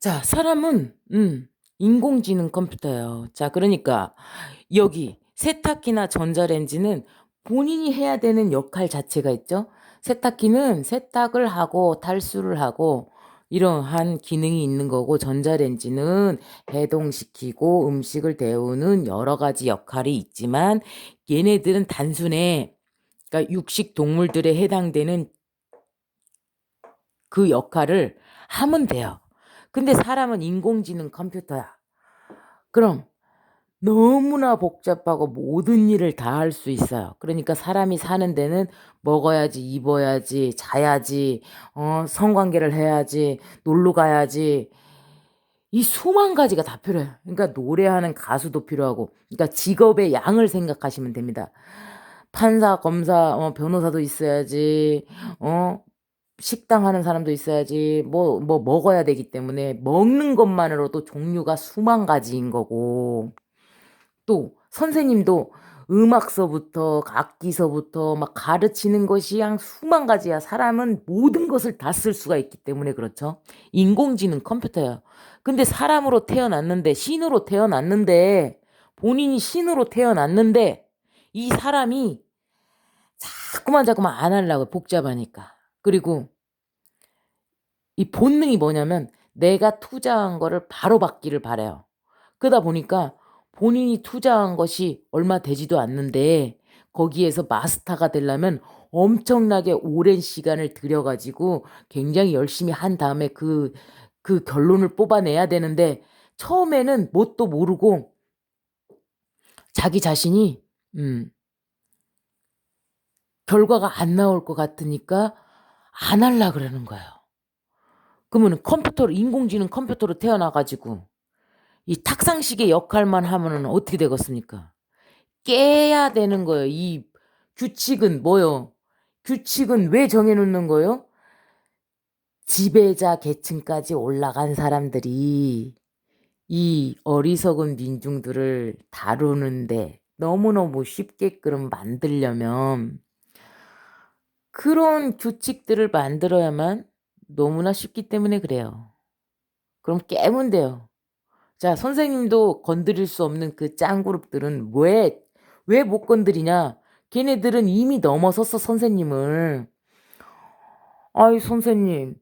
자, 사람은 음, 인공지능 컴퓨터예요. 자, 그러니까 여기 세탁기나 전자레인지는 본인이 해야 되는 역할 자체가 있죠. 세탁기는 세탁을 하고 탈수를 하고 이러한 기능이 있는 거고 전자레인지는 해동시키고 음식을 데우는 여러 가지 역할이 있지만 얘네들은 단순해 그러니까 육식 동물들에 해당되는 그 역할을 하면 돼요. 근데 사람은 인공지능 컴퓨터야. 그럼 너무나 복잡하고 모든 일을 다 할 수 있어요. 그러니까 사람이 사는 데는 먹어야지, 입어야지, 자야지, 어, 성관계를 해야지, 놀러 가야지. 이 수만 가지가 다 필요해요. 그러니까 노래하는 가수도 필요하고, 그러니까 직업의 양을 생각하시면 됩니다. 판사, 검사, 어, 변호사도 있어야지, 어, 식당 하는 사람도 있어야지, 뭐, 뭐 먹어야 되기 때문에 먹는 것만으로도 종류가 수만 가지인 거고, 또 선생님도 음악서부터 악기서부터 막 가르치는 것이 양 수만 가지야. 사람은 모든 것을 다 쓸 수가 있기 때문에 그렇죠. 인공지능 컴퓨터예요. 근데 사람으로 태어났는데 신으로 태어났는데 본인이 신으로 태어났는데 이 사람이 자꾸만 자꾸만 안 하려고 복잡하니까. 그리고 이 본능이 뭐냐면 내가 투자한 거를 바로 받기를 바래요. 그러다 보니까 본인이 투자한 것이 얼마 되지도 않는데 거기에서 마스터가 되려면 엄청나게 오랜 시간을 들여가지고 굉장히 열심히 한 다음에 그, 그 결론을 뽑아내야 되는데 처음에는 뭣도 모르고 자기 자신이, 음, 결과가 안 나올 것 같으니까 안 할라 그러는 거예요. 그러면 컴퓨터로, 인공지능 컴퓨터로 태어나 가지고 이 탁상식의 역할만 하면은 어떻게 되겠습니까? 깨야 되는 거예요. 이 규칙은 뭐요? 규칙은 왜 정해 놓는 거예요? 지배자 계층까지 올라간 사람들이 이 어리석은 민중들을 다루는데 너무너무 쉽게끔 만들려면 그런 규칙들을 만들어야만 너무나 쉽기 때문에 그래요. 그럼 깨면 돼요. 자, 선생님도 건드릴 수 없는 그 짱그룹들은 왜, 왜 못 건드리냐? 걔네들은 이미 넘어섰어, 선생님을. 아이, 선생님.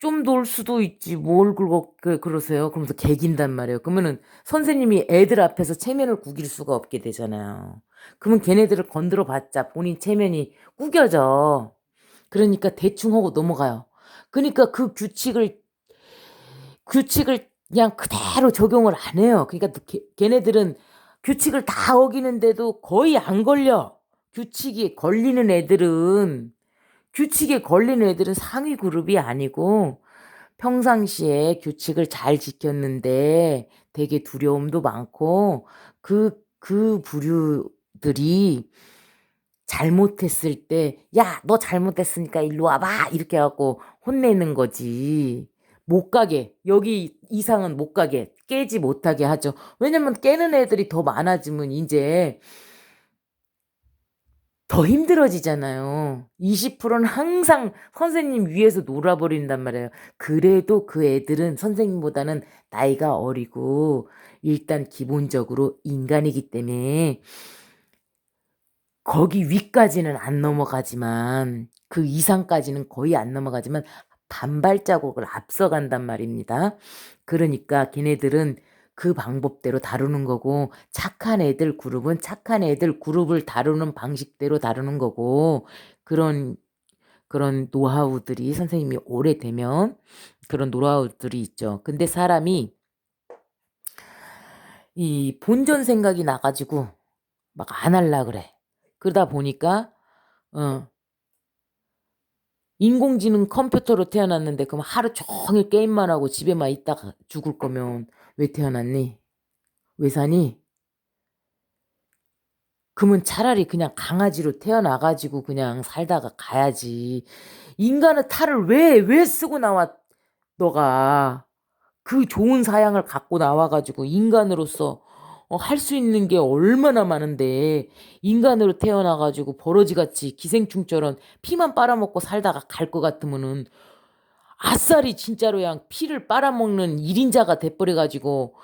좀 놀 수도 있지. 뭘 그러, 그, 그러세요? 그러면서 개긴단 말이에요. 그러면은 선생님이 애들 앞에서 체면을 구길 수가 없게 되잖아요. 그러면 걔네들을 건드려 봤자 본인 체면이 구겨져. 그러니까 대충 하고 넘어가요. 그러니까 그 규칙을, 규칙을 그냥 그대로 적용을 안 해요. 그러니까 걔, 걔네들은 규칙을 다 어기는데도 거의 안 걸려. 규칙이 걸리는 애들은 규칙에 걸리는 애들은 상위 그룹이 아니고 평상시에 규칙을 잘 지켰는데 되게 두려움도 많고 그, 그 부류들이 잘못했을 때, 야, 너 잘못했으니까 일로 와봐! 이렇게 해갖고 혼내는 거지. 못 가게, 여기 이상은 못 가게, 깨지 못하게 하죠. 왜냐면 깨는 애들이 더 많아지면 이제 더 힘들어지잖아요. 20%는 항상 선생님 위에서 놀아버린단 말이에요. 그래도 그 애들은 선생님보다는 나이가 어리고 일단 기본적으로 인간이기 때문에 거기 위까지는 안 넘어가지만 그 이상까지는 거의 안 넘어가지만 반발자국을 앞서간단 말입니다. 그러니까 걔네들은 그 방법대로 다루는 거고 착한 애들 그룹은 착한 애들 그룹을 다루는 방식대로 다루는 거고 그런 그런 노하우들이 선생님이 오래되면 그런 노하우들이 있죠. 근데 사람이 이 본전 생각이 나가지고 막 안 할라 그래. 그러다 보니까 어 인공지능 컴퓨터로 태어났는데 그럼 하루 종일 게임만 하고 집에만 있다가 죽을 거면 왜 태어났니? 왜 사니? 그러면 차라리 그냥 강아지로 태어나가지고 그냥 살다가 가야지. 인간의 탈을 왜, 왜 쓰고 나와, 너가. 그 좋은 사양을 갖고 나와가지고 인간으로서 어, 할 수 있는 게 얼마나 많은데 인간으로 태어나가지고 버러지같이 기생충처럼 피만 빨아먹고 살다가 갈 것 같으면은 아싸리 진짜로 그냥 피를 빨아먹는 1인자가 돼버려 가지고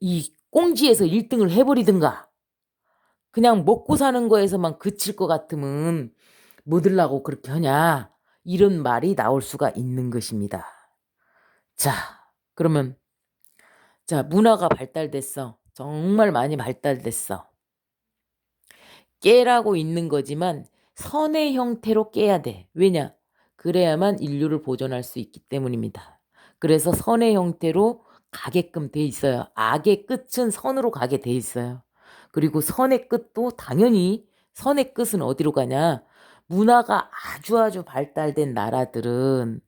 이 꽁지에서 1등을 해 버리든가. 그냥 먹고 사는 거에서만 그칠 것 같으면 뭐들라고 그렇게 하냐. 이런 말이 나올 수가 있는 것입니다. 자, 그러면 자, 문화가 발달됐어. 정말 많이 발달됐어. 깨라고 있는 거지만 선의 형태로 깨야 돼. 왜냐? 그래야만 인류를 보존할 수 있기 때문입니다. 그래서 선의 형태로 가게끔 돼 있어요. 악의 끝은 선으로 가게 돼 있어요. 그리고 선의 끝도 당연히 선의 끝은 어디로 가냐? 문화가 아주 아주 발달된 나라들은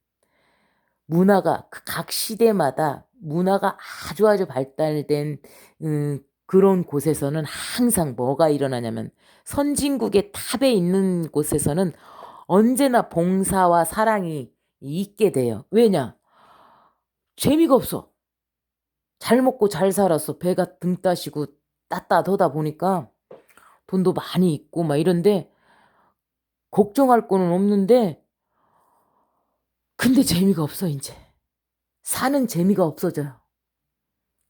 문화가 그 각 시대마다 문화가 아주 아주 발달된 음, 그런 곳에서는 항상 뭐가 일어나냐면 선진국의 탑에 있는 곳에서는 언제나 봉사와 사랑이 있게 돼요. 왜냐? 재미가 없어. 잘 먹고 잘 살았어. 배가 등 따시고 따따하다 보니까 돈도 많이 있고 막 이런데 걱정할 거는 없는데 근데 재미가 없어 이제. 사는 재미가 없어져요.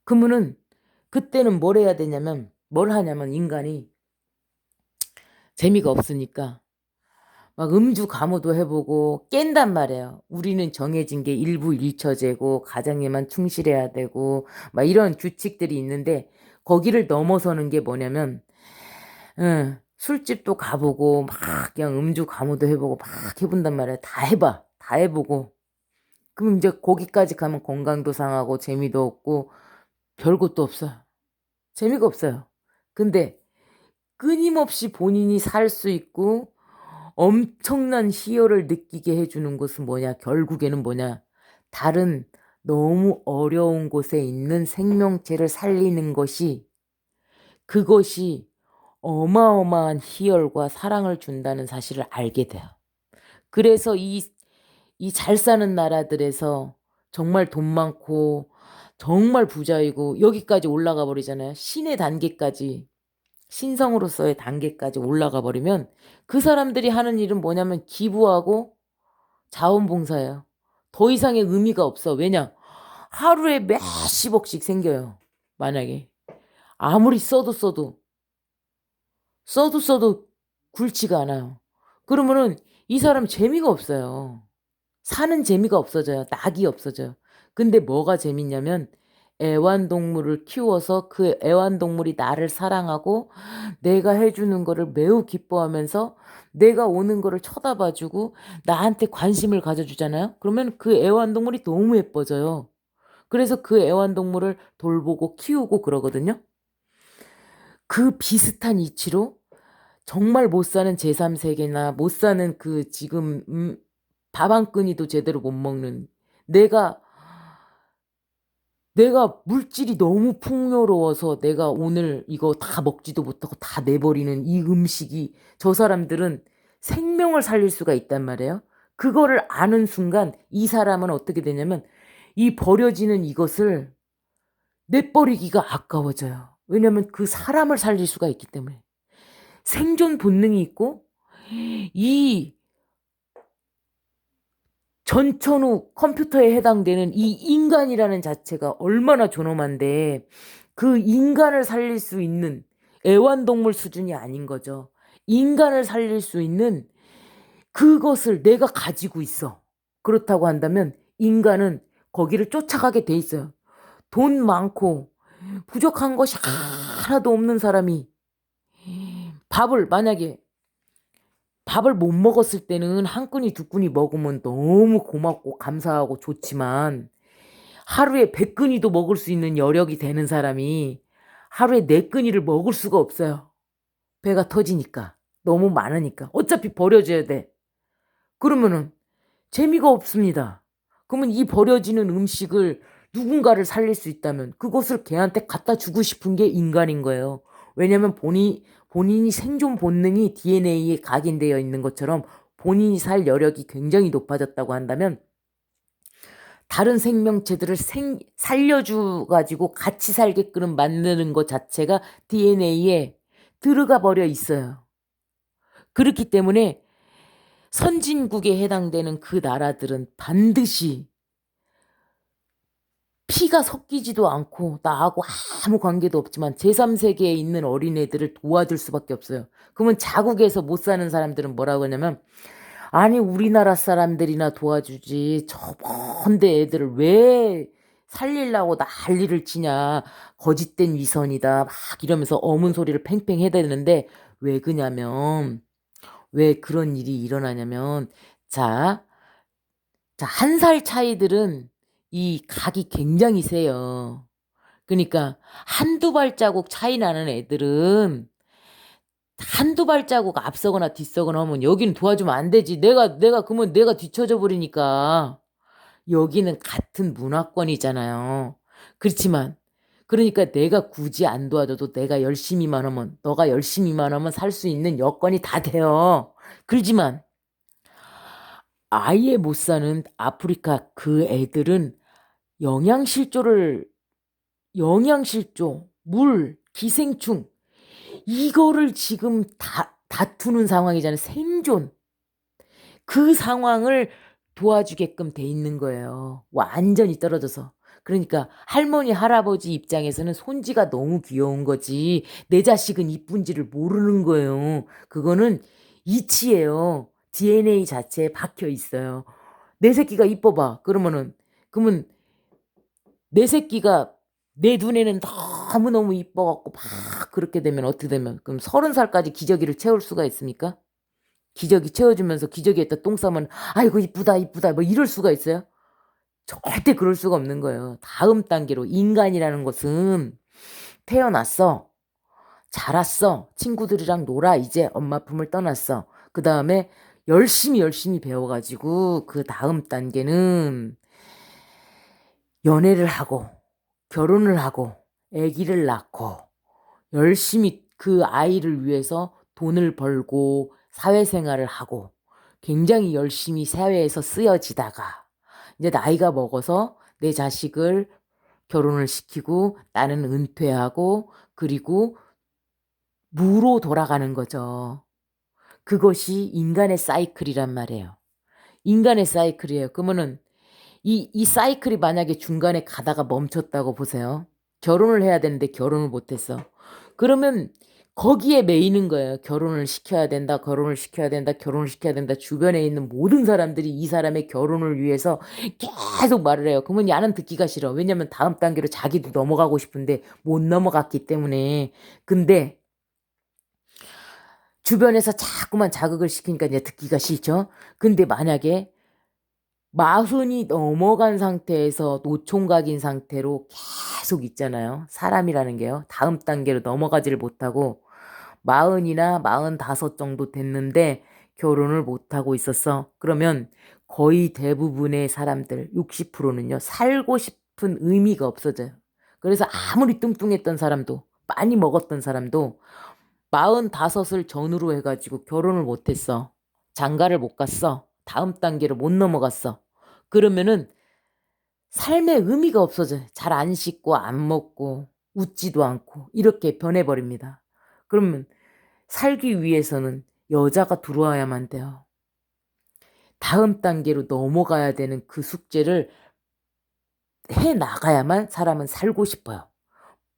그러면은 그때는 뭘 해야 되냐면 뭘 하냐면 인간이 재미가 없으니까 막 음주 감호도 해보고 깬단 말이에요. 우리는 정해진 게 일부 일처제고 가정에만 충실해야 되고 막 이런 규칙들이 있는데 거기를 넘어서는 게 뭐냐면 응, 술집도 가보고 막 그냥 음주 감호도 해보고 막 해본단 말이에요. 다 해봐. 다 해보고 그럼 이제 거기까지 가면 건강도 상하고 재미도 없고 별것도 없어요. 재미가 없어요. 근데 끊임없이 본인이 살 수 있고 엄청난 희열을 느끼게 해주는 것은 뭐냐? 결국에는 뭐냐? 다른 너무 어려운 곳에 있는 생명체를 살리는 것이 그것이 어마어마한 희열과 사랑을 준다는 사실을 알게 돼요. 그래서 이, 이 잘 사는 나라들에서 정말 돈 많고 정말 부자이고 여기까지 올라가 버리잖아요. 신의 단계까지. 신성으로서의 단계까지 올라가 버리면 그 사람들이 하는 일은 뭐냐면 기부하고 자원봉사예요. 더 이상의 의미가 없어. 왜냐? 하루에 몇십억씩 생겨요. 만약에. 아무리 써도 써도. 써도 써도 굵지가 않아요. 그러면은 이 사람 재미가 없어요. 사는 재미가 없어져요. 낙이 없어져요. 근데 뭐가 재밌냐면 애완동물을 키워서 그 애완동물이 나를 사랑하고 내가 해주는 거를 매우 기뻐하면서 내가 오는 거를 쳐다봐주고 나한테 관심을 가져주잖아요. 그러면 그 애완동물이 너무 예뻐져요. 그래서 그 애완동물을 돌보고 키우고 그러거든요. 그 비슷한 이치로 정말 못 사는 제3세계나 못 사는 그 지금 음, 밥 한 끈이도 제대로 못 먹는 내가 내가 물질이 너무 풍요로워서 내가 오늘 이거 다 먹지도 못하고 다 내버리는 이 음식이 저 사람들은 생명을 살릴 수가 있단 말이에요. 그거를 아는 순간 이 사람은 어떻게 되냐면 이 버려지는 이것을 내버리기가 아까워져요. 왜냐면 그 사람을 살릴 수가 있기 때문에. 생존 본능이 있고 이 전천후 컴퓨터에 해당되는 이 인간이라는 자체가 얼마나 존엄한데 그 인간을 살릴 수 있는 애완동물 수준이 아닌 거죠. 인간을 살릴 수 있는 그것을 내가 가지고 있어. 그렇다고 한다면 인간은 거기를 쫓아가게 돼 있어요. 돈 많고 부족한 것이 하나도 없는 사람이 밥을 만약에 밥을 못 먹었을 때는 한 끈이 두 끈이 먹으면 너무 고맙고 감사하고 좋지만 하루에 백 끈이도 먹을 수 있는 여력이 되는 사람이 하루에 네 끈이를 먹을 수가 없어요. 배가 터지니까. 너무 많으니까. 어차피 버려져야 돼. 그러면은 재미가 없습니다. 그러면 이 버려지는 음식을 누군가를 살릴 수 있다면 그것을 걔한테 갖다 주고 싶은 게 인간인 거예요. 왜냐면 본인, 본인이 생존 본능이 DNA에 각인되어 있는 것처럼 본인이 살 여력이 굉장히 높아졌다고 한다면 다른 생명체들을 생, 살려주가지고 같이 살게끔 만드는 것 자체가 DNA에 들어가 버려 있어요. 그렇기 때문에 선진국에 해당되는 그 나라들은 반드시 피가 섞이지도 않고 나하고 아무 관계도 없지만 제3세계에 있는 어린애들을 도와줄 수밖에 없어요. 그러면 자국에서 못 사는 사람들은 뭐라고 하냐면 아니 우리나라 사람들이나 도와주지. 저 먼데 애들을 왜 살리려고 난리를 치냐. 거짓된 위선이다. 막 이러면서 어문 소리를 팽팽 해야 되는데 왜 그냐면 왜 그런 일이 일어나냐면 자, 자, 한 살 차이들은 이 각이 굉장히 세요. 그러니까 한두 발자국 차이 나는 애들은 한두 발자국 앞서거나 뒤서거나 하면 여기는 도와주면 안 되지. 내가 내가 그러면 내가 뒤쳐져 버리니까 여기는 같은 문화권이잖아요. 그렇지만 그러니까 내가 굳이 안 도와줘도 내가 열심히만 하면 너가 열심히만 하면 살 수 있는 여건이 다 돼요. 그렇지만 아예 못 사는 아프리카 그 애들은 영양실조를 영양실조, 물, 기생충 이거를 지금 다 다투는 상황이잖아요. 생존. 그 상황을 도와주게끔 돼 있는 거예요. 완전히 떨어져서. 그러니까 할머니 할아버지 입장에서는 손지가 너무 귀여운 거지 내 자식은 이쁜지를 모르는 거예요. 그거는 이치예요. DNA 자체에 박혀 있어요. 내 새끼가 이뻐봐. 그러면은 그러면 내 새끼가 내 눈에는 너무너무 이뻐갖고 막 그렇게 되면 어떻게 되면 그럼 서른 살까지 기저귀를 채울 수가 있습니까? 기저귀 채워주면서 기저귀에다 똥 싸면 아이고 이쁘다 이쁘다 뭐 이럴 수가 있어요? 절대 그럴 수가 없는 거예요. 다음 단계로 인간이라는 것은 태어났어. 자랐어. 친구들이랑 놀아. 이제 엄마 품을 떠났어. 그 다음에 열심히 열심히 배워가지고 그 다음 단계는 연애를 하고 결혼을 하고 아기를 낳고 열심히 그 아이를 위해서 돈을 벌고 사회생활을 하고 굉장히 열심히 사회에서 쓰여지다가 이제 나이가 먹어서 내 자식을 결혼을 시키고 나는 은퇴하고 그리고 무로 돌아가는 거죠. 그것이 인간의 사이클이란 말이에요. 인간의 사이클이에요. 그러면은 이, 이 사이클이 만약에 중간에 가다가 멈췄다고 보세요. 결혼을 해야 되는데 결혼을 못했어. 그러면 거기에 매이는 거예요. 결혼을 시켜야 된다, 결혼을 시켜야 된다, 결혼을 시켜야 된다. 주변에 있는 모든 사람들이 이 사람의 결혼을 위해서 계속 말을 해요. 그러면 야는 듣기가 싫어. 왜냐면 다음 단계로 자기도 넘어가고 싶은데 못 넘어갔기 때문에. 근데 주변에서 자꾸만 자극을 시키니까 이제 듣기가 싫죠. 근데 만약에 마흔이 넘어간 상태에서 노총각인 상태로 계속 있잖아요. 사람이라는 게요. 다음 단계로 넘어가지를 못하고 마흔이나 마흔다섯 정도 됐는데 결혼을 못하고 있었어. 그러면 거의 대부분의 사람들, 60%는요, 살고 싶은 의미가 없어져요. 그래서 아무리 뚱뚱했던 사람도, 많이 먹었던 사람도 마흔다섯을 전후로 해가지고 결혼을 못했어. 장가를 못 갔어. 다음 단계로 못 넘어갔어. 그러면은 삶의 의미가 없어져요. 잘 안 씻고 안 먹고 웃지도 않고 이렇게 변해버립니다. 그러면 살기 위해서는 여자가 들어와야만 돼요. 다음 단계로 넘어가야 되는 그 숙제를 해 나가야만 사람은 살고 싶어요.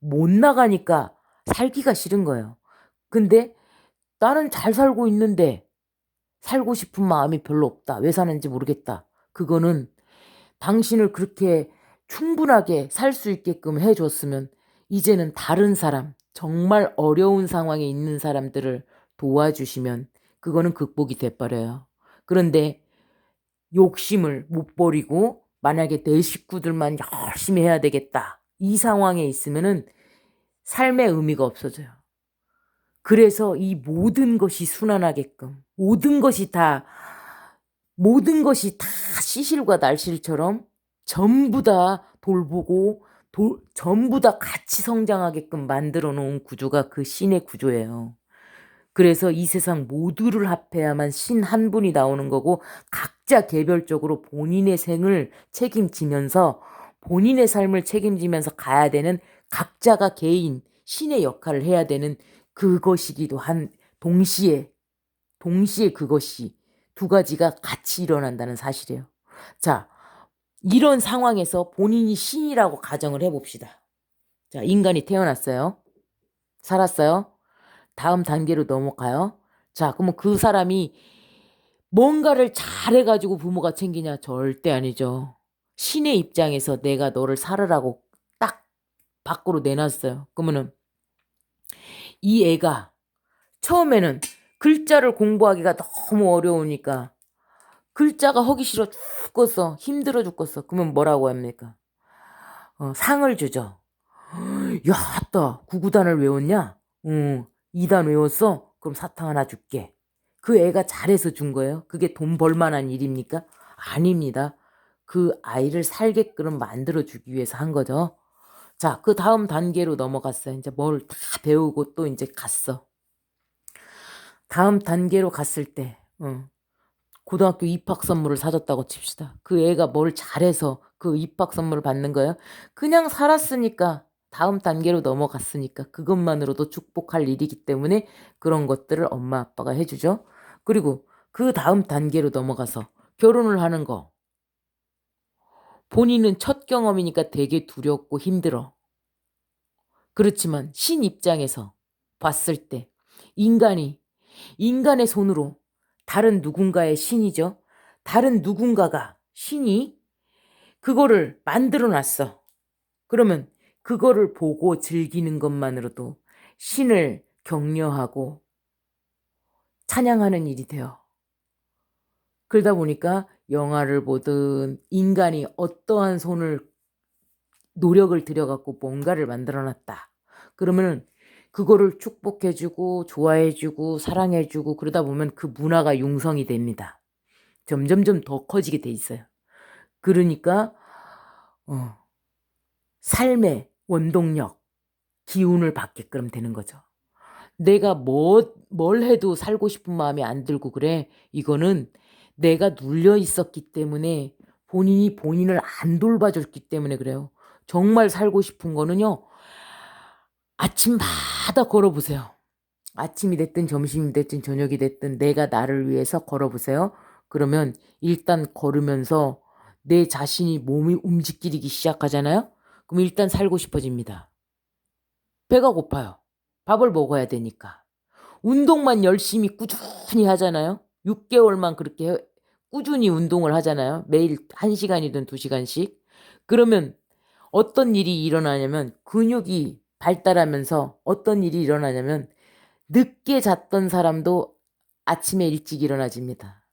못 나가니까 살기가 싫은 거예요. 근데 나는 잘 살고 있는데 살고 싶은 마음이 별로 없다. 왜 사는지 모르겠다. 그거는 당신을 그렇게 충분하게 살 수 있게끔 해줬으면 이제는 다른 사람, 정말 어려운 상황에 있는 사람들을 도와주시면 그거는 극복이 돼버려요. 그런데 욕심을 못 버리고 만약에 내 식구들만 열심히 해야 되겠다. 이 상황에 있으면은 삶의 의미가 없어져요. 그래서 이 모든 것이 순환하게끔 모든 것이 다 모든 것이 다 시실과 날실처럼 전부 다 돌보고 도, 전부 다 같이 성장하게끔 만들어 놓은 구조가 그 신의 구조예요. 그래서 이 세상 모두를 합해야만 신 한 분이 나오는 거고 각자 개별적으로 본인의 생을 책임지면서 본인의 삶을 책임지면서 가야 되는 각자가 개인 신의 역할을 해야 되는 그것이기도 한 동시에 동시에 그것이 두 가지가 같이 일어난다는 사실이에요. 자, 이런 상황에서 본인이 신이라고 가정을 해봅시다. 자, 인간이 태어났어요. 살았어요. 다음 단계로 넘어가요. 자, 그러면 그 사람이 뭔가를 잘해가지고 부모가 챙기냐? 절대 아니죠. 신의 입장에서 내가 너를 살으라고 딱 밖으로 내놨어요. 그러면은 이 애가 처음에는 글자를 공부하기가 너무 어려우니까 글자가 허기 싫어 죽겠어. 힘들어 죽겠어. 그러면 뭐라고 합니까? 어, 상을 주죠. 야, 따 구구단을 외웠냐? 응, 2단 외웠어? 그럼 사탕 하나 줄게. 그 애가 잘해서 준 거예요? 그게 돈 벌만한 일입니까? 아닙니다. 그 아이를 살게끔 만들어 주기 위해서 한 거죠. 자, 그 다음 단계로 넘어갔어요. 이제 뭘 다 배우고 또 이제 갔어. 다음 단계로 갔을 때, 어, 고등학교 입학 선물을 사줬다고 칩시다. 그 애가 뭘 잘해서 그 입학 선물을 받는 거예요? 그냥 살았으니까, 다음 단계로 넘어갔으니까, 그것만으로도 축복할 일이기 때문에 그런 것들을 엄마 아빠가 해주죠. 그리고 그 다음 단계로 넘어가서 결혼을 하는 거. 본인은 첫 경험이니까 되게 두렵고 힘들어. 그렇지만 신 입장에서 봤을 때 인간이 인간의 손으로 다른 누군가의 신이죠. 다른 누군가가 신이 그거를 만들어 놨어. 그러면 그거를 보고 즐기는 것만으로도 신을 격려하고 찬양하는 일이 돼요. 그러다 보니까 영화를 보든 인간이 어떠한 손을 노력을 들여갖고 뭔가를 만들어 놨다. 그러면은 그거를 축복해주고 좋아해주고 사랑해주고 그러다 보면 그 문화가 융성이 됩니다. 점점점 더 커지게 돼 있어요. 그러니까 어, 삶의 원동력, 기운을 받게끔 되는 거죠. 내가 뭐, 뭘 해도 살고 싶은 마음이 안 들고 그래. 이거는 내가 눌려 있었기 때문에 본인이 본인을 안 돌봐줬기 때문에 그래요. 정말 살고 싶은 거는요. 아침마다 걸어보세요. 아침이 됐든 점심이 됐든 저녁이 됐든 내가 나를 위해서 걸어보세요. 그러면 일단 걸으면서 내 자신이 몸이 움직이기 시작하잖아요. 그럼 일단 살고 싶어집니다. 배가 고파요. 밥을 먹어야 되니까. 운동만 열심히 꾸준히 하잖아요. 6개월만 그렇게 꾸준히 운동을 하잖아요. 매일 1시간이든 2시간씩. 그러면 어떤 일이 일어나냐면 근육이 발달하면서 어떤 일이 일어나냐면 늦게 잤던 사람도 아침에 일찍 일어나집니다.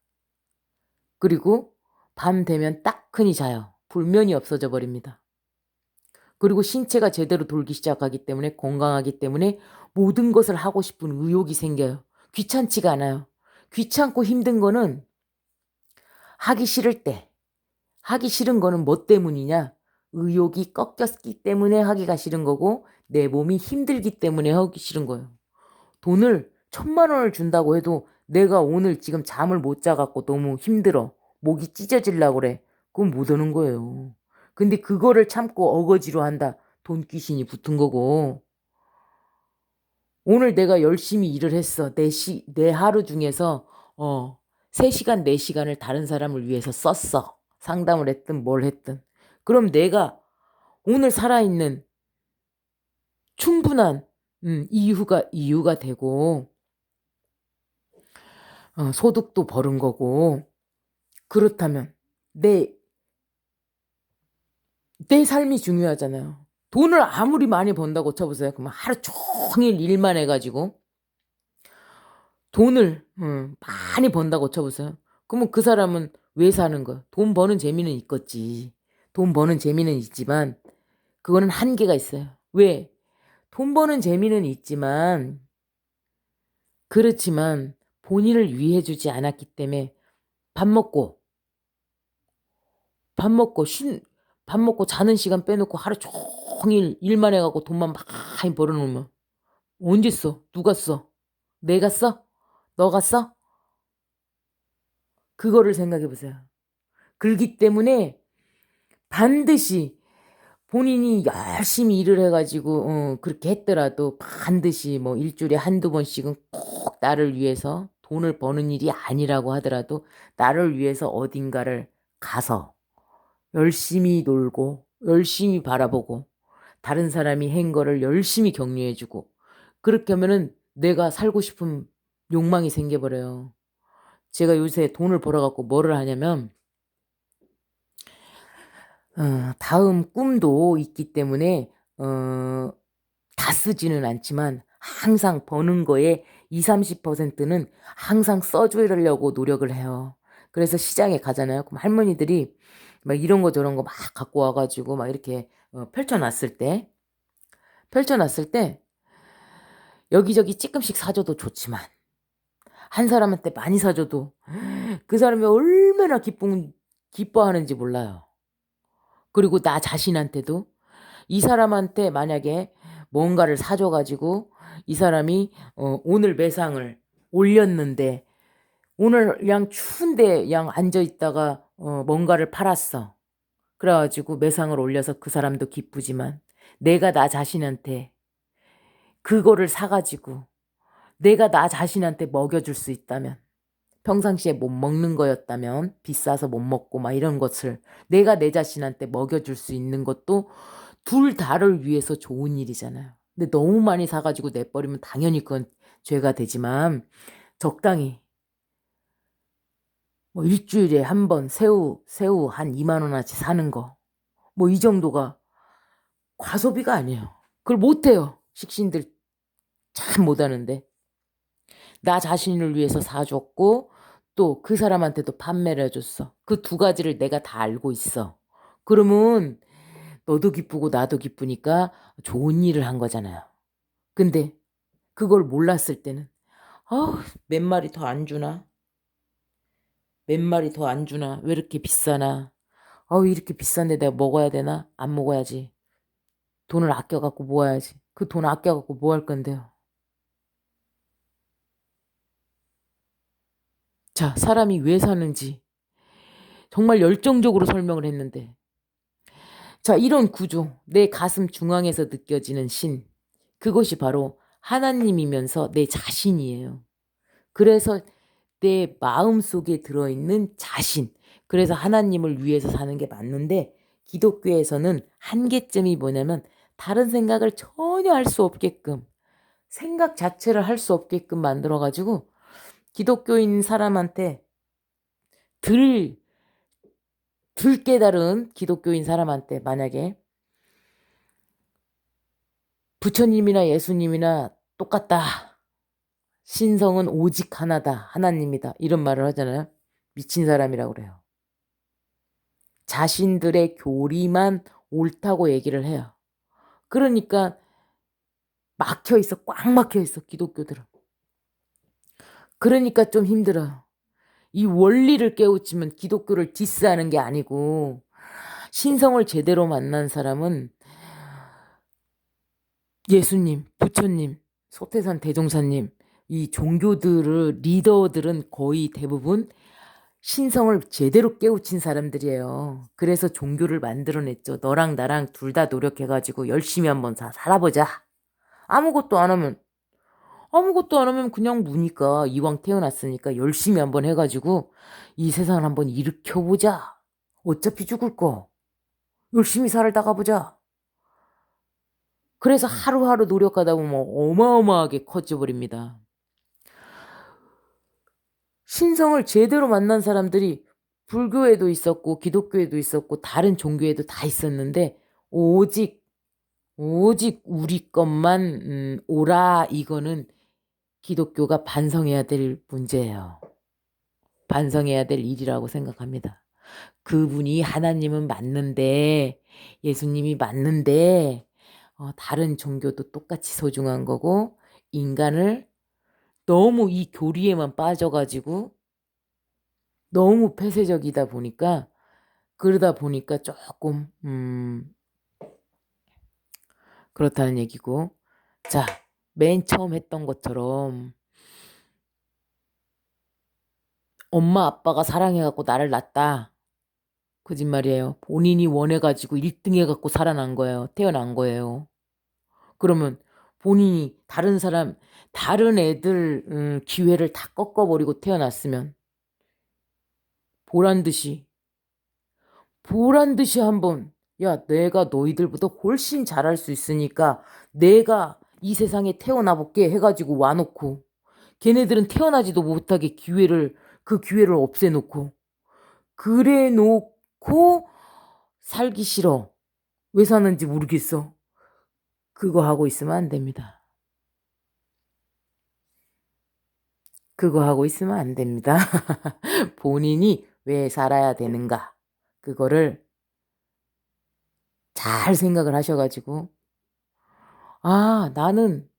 그리고 밤 되면 따끈히 자요. 불면이 없어져 버립니다. 그리고 신체가 제대로 돌기 시작하기 때문에 건강하기 때문에 모든 것을 하고 싶은 의욕이 생겨요. 귀찮지가 않아요. 귀찮고 힘든 거는 하기 싫을 때, 하기 싫은 거는 뭐 때문이냐? 의욕이 꺾였기 때문에 하기가 싫은 거고, 내 몸이 힘들기 때문에 하기 싫은 거예요. 돈을 천만 원을 준다고 해도 내가 오늘 지금 잠을 못 자갖고 너무 힘들어. 목이 찢어질라 그래. 그건 못 오는 거예요. 근데 그거를 참고 어거지로 한다. 돈 귀신이 붙은 거고. 오늘 내가 열심히 일을 했어. 내 시, 내 하루 중에서, 어, 3시간, 4시간을 다른 사람을 위해서 썼어. 상담을 했든 뭘 했든. 그럼 내가 오늘 살아있는 충분한, 음, 이유가, 이유가 되고, 어, 소득도 버는 거고, 그렇다면, 내, 내 삶이 중요하잖아요. 돈을 아무리 많이 번다고 쳐보세요. 그러면 하루 종일 일만 해가지고 돈을 음, 많이 번다고 쳐보세요. 그러면 그 사람은 왜 사는 거야? 돈 버는 재미는 있겠지. 돈 버는 재미는 있지만 그거는 한계가 있어요. 왜? 돈 버는 재미는 있지만 그렇지만 본인을 위해 주지 않았기 때문에 밥 먹고 밥 먹고 쉰 밥 먹고 자는 시간 빼놓고 하루 종일 일만 해갖고 돈만 많이 벌어놓으면 언제 써? 누가 써? 내가 써? 너가 써? 그거를 생각해 보세요. 그렇기 때문에 반드시 본인이 열심히 일을 해가지고 어, 그렇게 했더라도 반드시 뭐 일주일에 한두 번씩은 꼭 나를 위해서 돈을 버는 일이 아니라고 하더라도 나를 위해서 어딘가를 가서 열심히 놀고 열심히 바라보고 다른 사람이 한 거를 열심히 격려해 주고 그렇게 하면은 내가 살고 싶은 욕망이 생겨버려요. 제가 요새 돈을 벌어 갖고 뭐를 하냐면 어 다음 꿈도 있기 때문에 어 다 쓰지는 않지만 항상 버는 거에 20-30%는 항상 써 주려고 노력을 해요. 그래서 시장에 가잖아요. 그럼 할머니들이 막 이런 거 저런 거 막 갖고 와 가지고 막 이렇게 어 펼쳐 놨을 때 펼쳐 놨을 때 여기저기 쪼끔씩 사 줘도 좋지만 한 사람한테 많이 사 줘도 그 사람이 얼마나 기쁨 기뻐하는지 몰라요. 그리고 나 자신한테도 이 사람한테 만약에 뭔가를 사줘 가지고 이 사람이 어 오늘 매상을 올렸는데 오늘 그냥 추운데 그냥 앉아 있다가 어 뭔가를 팔았어. 그래 가지고 매상을 올려서 그 사람도 기쁘지만 내가 나 자신한테 그거를 사 가지고 내가 나 자신한테 먹여 줄 수 있다면 평상시에 못 먹는 거였다면 비싸서 못 먹고 막 이런 것을 내가 내 자신한테 먹여 줄 수 있는 것도 둘 다를 위해서 좋은 일이잖아요. 근데 너무 많이 사 가지고 내 버리면 당연히 그건 죄가 되지만 적당히 뭐 일주일에 한 번 새우 새우 한 2만 원어치 사는 거 뭐 이 정도가 과소비가 아니에요. 그걸 못 해요. 식신들 참 못하는데 나 자신을 위해서 사줬고 또 그 사람한테도 판매를 해줬어. 그 두 가지를 내가 다 알고 있어. 그러면 너도 기쁘고 나도 기쁘니까 좋은 일을 한 거잖아요. 근데 그걸 몰랐을 때는 아우 몇 마리 더 안 주나? 몇 마리 더 안 주나? 왜 이렇게 비싸나? 아우 이렇게 비싼데 내가 먹어야 되나? 안 먹어야지. 돈을 아껴 갖고 모아야지. 그 돈 아껴 갖고 뭐 할 건데요? 자, 사람이 왜 사는지 정말 열정적으로 설명을 했는데 자, 이런 구조, 내 가슴 중앙에서 느껴지는 신. 그것이 바로 하나님이면서 내 자신이에요. 그래서 내 마음 속에 들어있는 자신. 그래서 하나님을 위해서 사는 게 맞는데, 기독교에서는 한계점이 뭐냐면, 다른 생각을 전혀 할 수 없게끔, 생각 자체를 할 수 없게끔 만들어가지고, 기독교인 사람한테 들, 들 깨달은 기독교인 사람한테 만약에 부처님이나 예수님이나 똑같다. 신성은 오직 하나다. 하나님이다. 이런 말을 하잖아요. 미친 사람이라고 그래요. 자신들의 교리만 옳다고 얘기를 해요. 그러니까 막혀 있어. 꽉 막혀 있어. 기독교들은. 그러니까 좀 힘들어요. 이 원리를 깨우치면 기독교를 디스하는 게 아니고 신성을 제대로 만난 사람은 예수님, 부처님, 소태산 대종사님 이 종교들을 리더들은 거의 대부분 신성을 제대로 깨우친 사람들이에요. 그래서 종교를 만들어냈죠. 너랑 나랑 둘 다 노력해가지고 열심히 한번 사, 살아보자. 아무것도 안 하면 아무것도 안 하면 그냥 무니까 이왕 태어났으니까 열심히 한번 해가지고 이 세상을 한번 일으켜보자. 어차피 죽을 거. 열심히 살다가 보자. 그래서 하루하루 노력하다 보면 어마어마하게 커져버립니다. 신성을 제대로 만난 사람들이 불교에도 있었고 기독교에도 있었고 다른 종교에도 다 있었는데 오직 오직 우리 것만 음, 오라 이거는 기독교가 반성해야 될 문제예요. 반성해야 될 일이라고 생각합니다. 그분이 하나님은 맞는데 예수님이 맞는데 어, 다른 종교도 똑같이 소중한 거고 인간을 너무 이 교리에만 빠져가지고 너무 폐쇄적이다 보니까 그러다 보니까 조금 음 그렇다는 얘기고 자 맨 처음 했던 것처럼 엄마 아빠가 사랑해갖고 나를 낳았다. 거짓말이에요. 본인이 원해가지고 1등 해갖고 살아난 거예요. 태어난 거예요. 그러면 본인이 다른 사람, 다른 애들 음, 기회를 다 꺾어버리고 태어났으면 보란 듯이 보란 듯이 한번 야 내가 너희들보다 훨씬 잘할 수 있으니까 내가 이 세상에 태어나 볼게 해가지고 와놓고 걔네들은 태어나지도 못하게 기회를 그 기회를 없애놓고 그래 놓고 살기 싫어. 왜 사는지 모르겠어. 그거 하고 있으면 안 됩니다 그거 하고 있으면 안 됩니다. 본인이 왜 살아야 되는가. 그거를 잘 생각을 하셔가지고. 아 나는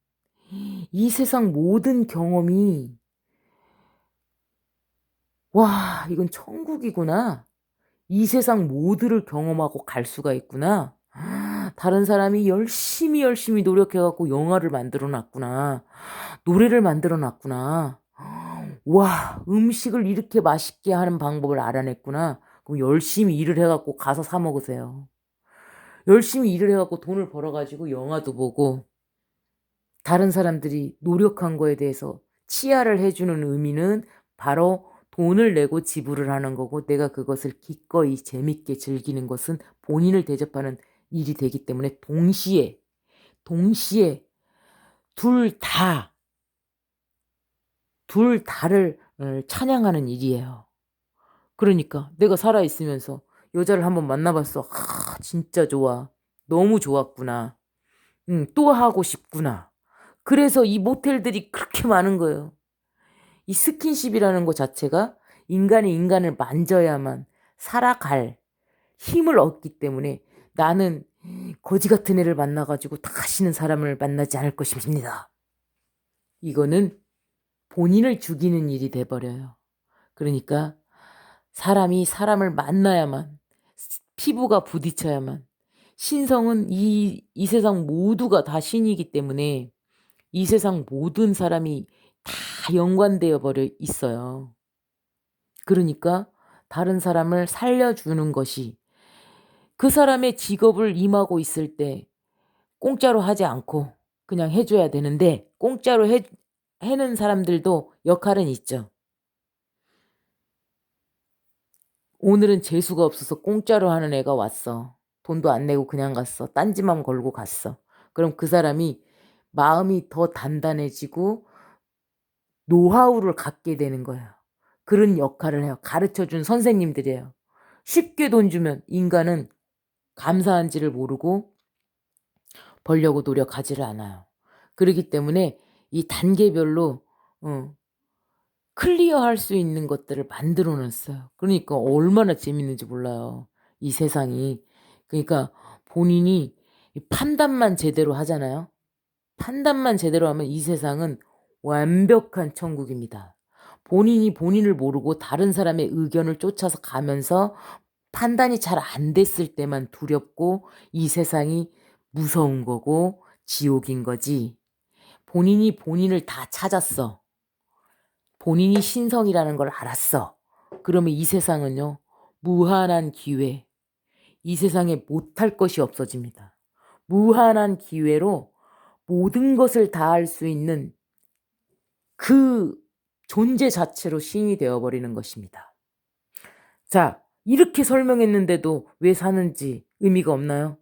이 세상 모든 경험이 와 이건 천국이구나. 이 세상 모두를 경험하고 갈 수가 있구나. 다른 사람이 열심히 열심히 노력해갖고 영화를 만들어 놨구나. 노래를 만들어 놨구나 와 음식을 이렇게 맛있게 하는 방법을 알아냈구나. 그럼 열심히 일을 해갖고 가서 사 먹으세요. 열심히 일을 해갖고 돈을 벌어가지고 영화도 보고 다른 사람들이 노력한 거에 대해서 치아를 해주는 의미는 바로 돈을 내고 지불을 하는 거고 내가 그것을 기꺼이 재밌게 즐기는 것은 본인을 대접하는 일이 되기 때문에 동시에 동시에 둘 다, 둘 다를 어, 찬양하는 일이에요. 그러니까 내가 살아있으면서 여자를 한번 만나봤어. 아, 진짜 좋아. 너무 좋았구나. 응, 또 하고 싶구나. 그래서 이 모텔들이 그렇게 많은 거예요. 이 스킨십이라는 것 자체가 인간이 인간을 만져야만 살아갈 힘을 얻기 때문에 나는 거지 같은 애를 만나가지고 다시는 사람을 만나지 않을 것입니다. 이거는 본인을 죽이는 일이 돼버려요. 그러니까 사람이 사람을 만나야만 피부가 부딪혀야만 신성은 이, 이 세상 모두가 다 신이기 때문에 이 세상 모든 사람이 다 연관되어 버려 있어요. 그러니까 다른 사람을 살려주는 것이 그 사람의 직업을 임하고 있을 때 공짜로 하지 않고 그냥 해줘야 되는데 공짜로 해, 해는 사람들도 역할은 있죠. 오늘은 재수가 없어서 공짜로 하는 애가 왔어. 돈도 안 내고 그냥 갔어. 딴지맘 걸고 갔어. 그럼 그 사람이 마음이 더 단단해지고 노하우를 갖게 되는 거예요. 그런 역할을 해요. 가르쳐 준 선생님들이에요. 쉽게 돈 주면 인간은 감사한지를 모르고 벌려고 노력하지를 않아요. 그렇기 때문에 이 단계별로 어, 클리어할 수 있는 것들을 만들어 놨어요. 그러니까 얼마나 재밌는지 몰라요. 이 세상이. 그러니까 본인이 판단만 제대로 하잖아요. 판단만 제대로 하면 이 세상은 완벽한 천국입니다. 본인이 본인을 모르고 다른 사람의 의견을 쫓아서 가면서 판단이 잘 안 됐을 때만 두렵고 이 세상이 무서운 거고 지옥인 거지. 본인이 본인을 다 찾았어. 본인이 신성이라는 걸 알았어. 그러면 이 세상은요, 무한한 기회. 이 세상에 못할 것이 없어집니다. 무한한 기회로 모든 것을 다 할 수 있는 그 존재 자체로 신이 되어버리는 것입니다. 자, 이렇게 설명했는데도 왜 사는지 의미가 없나요?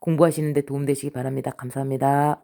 공부하시는데 도움되시기 바랍니다. 감사합니다.